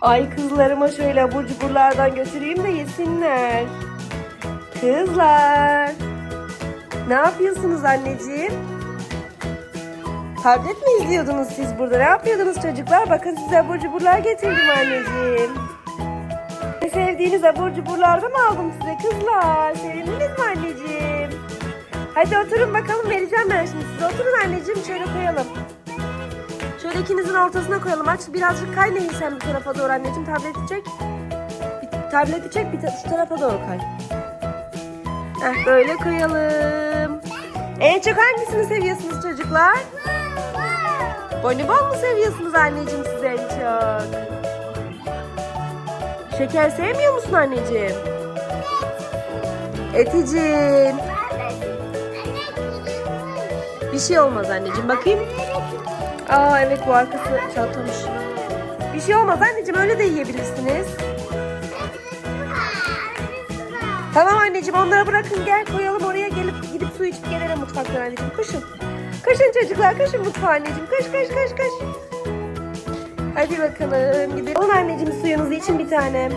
Ay kızlarıma şöyle abur cuburlardan götüreyim de yesinler. Kızlar. Ne yapıyorsunuz anneciğim? Tablet mi izliyordunuz siz burada? Ne yapıyordunuz çocuklar? Bakın size abur cuburlar getirdim anneciğim. Sevdiğiniz abur cuburlardan aldım size kızlar. Sevindiniz mi anneciğim? Hadi oturun bakalım vereceğim ben şimdi size. Oturun anneciğim şöyle koyalım. Şöyle ikinizin ortasına koyalım. Aç birazcık kay Nehir sen bu tarafa doğru anneciğim. Tableti çek. Bir, tableti çek bir ta- şu tarafa doğru kay. Heh, böyle koyalım. En çok hangisini seviyorsunuz çocuklar? Bonibon mu seviyorsunuz anneciğim siz en çok? Şeker sevmiyor musun anneciğim? Eticim. Bir şey olmaz anneciğim. Bakayım. Aa evet bu arkası çatlamış. Bir şey olmaz anneciğim öyle de yiyebilirsiniz. Tamam anneciğim onları bırakın gel koyalım oraya gelip gidip su içip gelelim mutfaktan anneciğim. Koşun. Koşun çocuklar koşun mutfağa anneciğim. Koş koş koş koş. Hadi bakalım gidelim. Alın anneciğim suyunuzu için bir tane.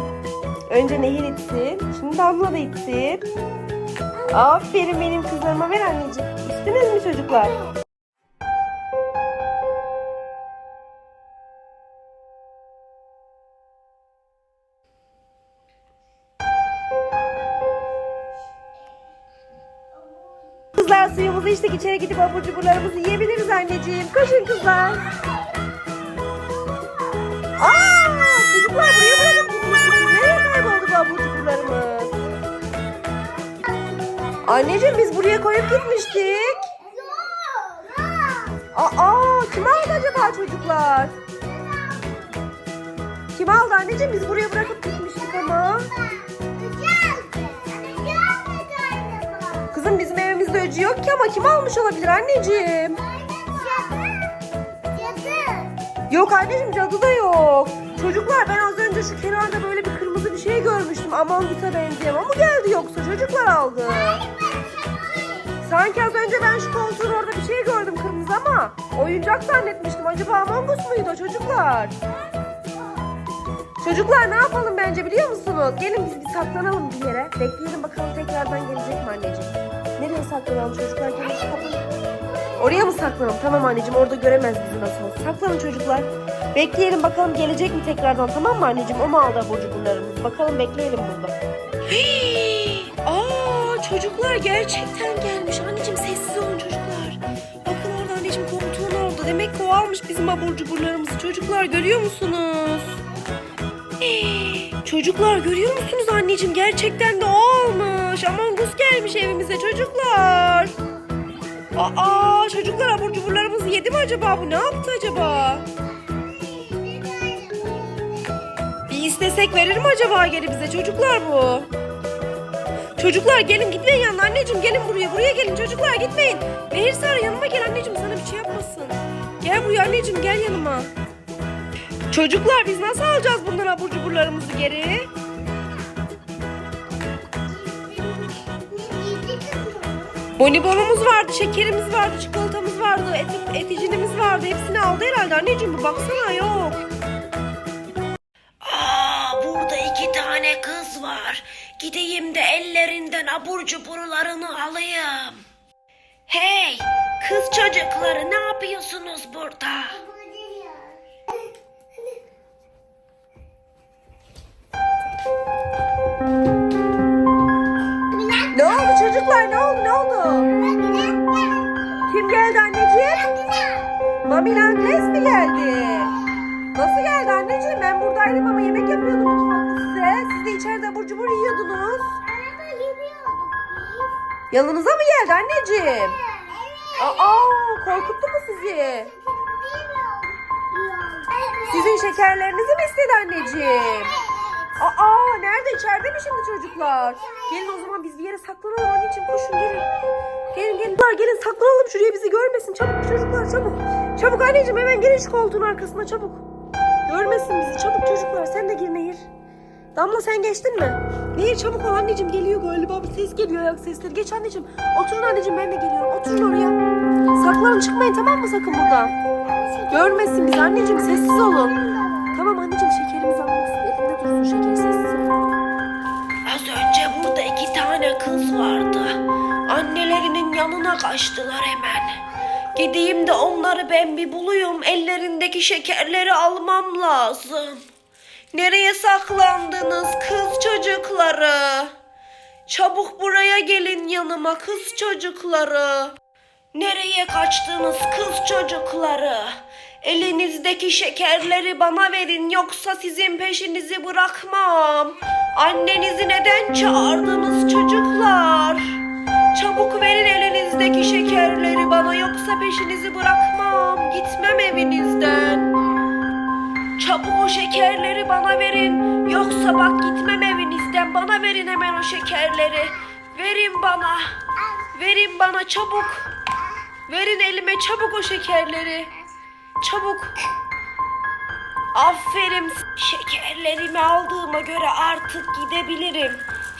Önce Nehir içsin. Şimdi Damla da içsin. Aferin benim kızlarıma ver anneciğim. İçtiniz mi çocuklar? Suyumuzu içtik içeri gidip abur cuburlarımızı yiyebiliriz anneciğim. Koşun kızlar. Aa, çocuklar buraya bırakıp gitmiştik. Nereye kayboldu bu abur cuburlarımız? Anneciğim biz buraya koyup gitmiştik. Aa, kim aldı acaba çocuklar? Kim aldı anneciğim? Biz buraya bırakıp gitmiştik ama. Kızım öcü yok ki ama kim almış olabilir anneciğim? Yok anneciğim cadı da yok. Çocuklar ben az önce şu kenarda böyle bir kırmızı bir şey görmüştüm. Among Us'a benzeyen. Mu geldi yoksa? Çocuklar aldı. Sanki az önce ben şu koltuğun orada bir şey gördüm kırmızı ama oyuncak zannetmiştim. Acaba Among Us muydu o çocuklar? Çocuklar ne yapalım bence biliyor musunuz? Gelin biz bir saklanalım bir yere. Bekleyelim bakalım tekrardan gelecek mi anneciğim? Nereye saklanalım çocuklar? Gelin şu kapıyı- Oraya mı saklanalım? Tamam anneciğim orada göremez bizi nasıl olsa. Saklanın çocuklar. Bekleyelim bakalım gelecek mi tekrardan tamam mı anneciğim? O mu aldı abur cuburlarımızı? Bakalım bekleyelim burada. Aa çocuklar gerçekten gelmiş. Anneciğim sessiz olun çocuklar. Bakın orada anneciğim koltuğun orada. Demek ki o almış bizim abur cuburlarımızı. Çocuklar görüyor musunuz? Çocuklar görüyor musunuz anneciğim? Gerçekten de o almış. Among Us gelmiş evimize çocuklar. Aa çocuklar abur cuburlarımızı yedi mi acaba bu? Ne yaptı acaba? Bir istesek verir mi acaba geri bize çocuklar bu? Çocuklar gelin gitmeyin yanına anneciğim gelin buraya buraya gelin çocuklar gitmeyin. Nehir Sarı yanıma gel anneciğim sana bir şey yapmasın. Gel buraya anneciğim gel yanıma. Çocuklar biz nasıl alacağız bundan abur cuburlarımızı geri? Bonibonumuz vardı, şekerimiz vardı, çikolatamız vardı, eti, eticinimiz vardı. Hepsini aldı herhalde anneciğim bu baksana yok. Aa, burada iki tane kız var. Gideyim de ellerinden abur cuburlarını alayım. Hey, kız çocukları ne yapıyorsunuz burada? Mami Angles mi geldi? Nasıl geldi anneciğim? Ben buradaydım ama yemek yapıyordum mutfakta size. Siz de içeride abur cubur yiyordunuz. Yanınıza mı geldi anneciğim? Aa korkuttu mu sizi? Sizin şekerlerinizi mi istedi anneciğim? Aa nerede içeride mi şimdi çocuklar? Gelin o zaman biz bir yere saklanalım anneciğim koşun gelin. Gelin gelin. Gelin saklanalım şuraya bizi görmesin. Çabuk çocuklar çabuk. Çabuk anneciğim hemen girin şu koltuğun arkasına çabuk. Görmesin bizi çabuk çocuklar sen de gir Nehir. Damla sen geçtin mi? Nehir çabuk ol anneciğim geliyor galiba bir ses geliyor ayak sesleri. Geç anneciğim. Oturun anneciğim ben de geliyorum. Oturun oraya. Saklanın çıkmayın tamam mı sakın buradan. Görmesin bizi anneciğim sessiz olun. Tamam anneciğim şekerimiz almasın. Elinde dursun şeker sessiz. Az önce burada iki tane kız vardı. Annelerinin yanına kaçtılar hemen. Gideyim de onları ben bir bulayım. Ellerindeki şekerleri almam lazım. Nereye saklandınız kız çocukları? Çabuk buraya gelin yanıma kız çocukları. Nereye kaçtınız kız çocukları? Elinizdeki şekerleri bana verin yoksa sizin peşinizi bırakmam. Annenizi neden çağırdınız çocuklar? Çabuk verin elinizdeki şekerleri bana yoksa peşinizi bırakmam. Gitmem evinizden. Çabuk o şekerleri bana verin. Yoksa bak gitmem evinizden. Bana verin hemen o şekerleri. Verin bana. Verin bana çabuk. Verin elime çabuk o şekerleri. Çabuk. Aferin. Şekerlerimi aldığıma göre artık gidebilirim.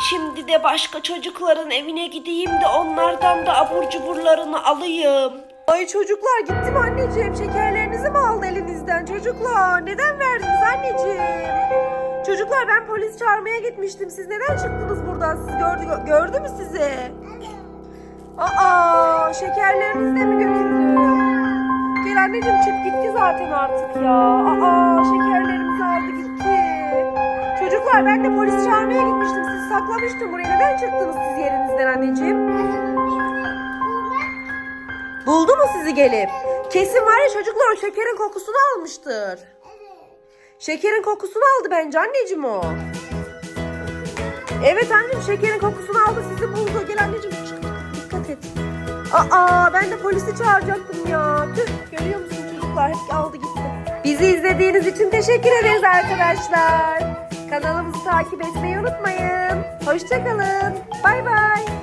Şimdi de başka çocukların evine gideyim de onlardan da abur cuburlarını alayım. Ay çocuklar gitti mi anneciğim? Şekerlerinizi mi aldı elinizden çocuklar? Neden verdiniz anneciğim? Çocuklar ben polis çağırmaya gitmiştim. Siz neden çıktınız buradan? Siz gördü, gördü mü sizi? Aa şekerlerinizi de mi götürdü? Gel anneciğim çık gitti zaten artık ya. Aa gitti. Çocuklar ben de polis çağırmaya gitmiştim. Sizi saklamıştım buraya. Neden çıktınız siz yerinizden anneciğim? Buldu mu sizi gelip? Kesin var ya çocuklar o şekerin kokusunu almıştır. Şekerin kokusunu aldı bence anneciğim o. Evet anneciğim şekerin kokusunu aldı sizi buldu. Gel anneciğim çık, dikkat et. Aa ben de polisi çağıracaktım ya. Tüh görüyor musun çocuklar hep aldı gitti. Bizi izlediğiniz için teşekkür ederiz arkadaşlar. Kanalımızı takip etmeyi unutmayın. Hoşçakalın. Bay bay.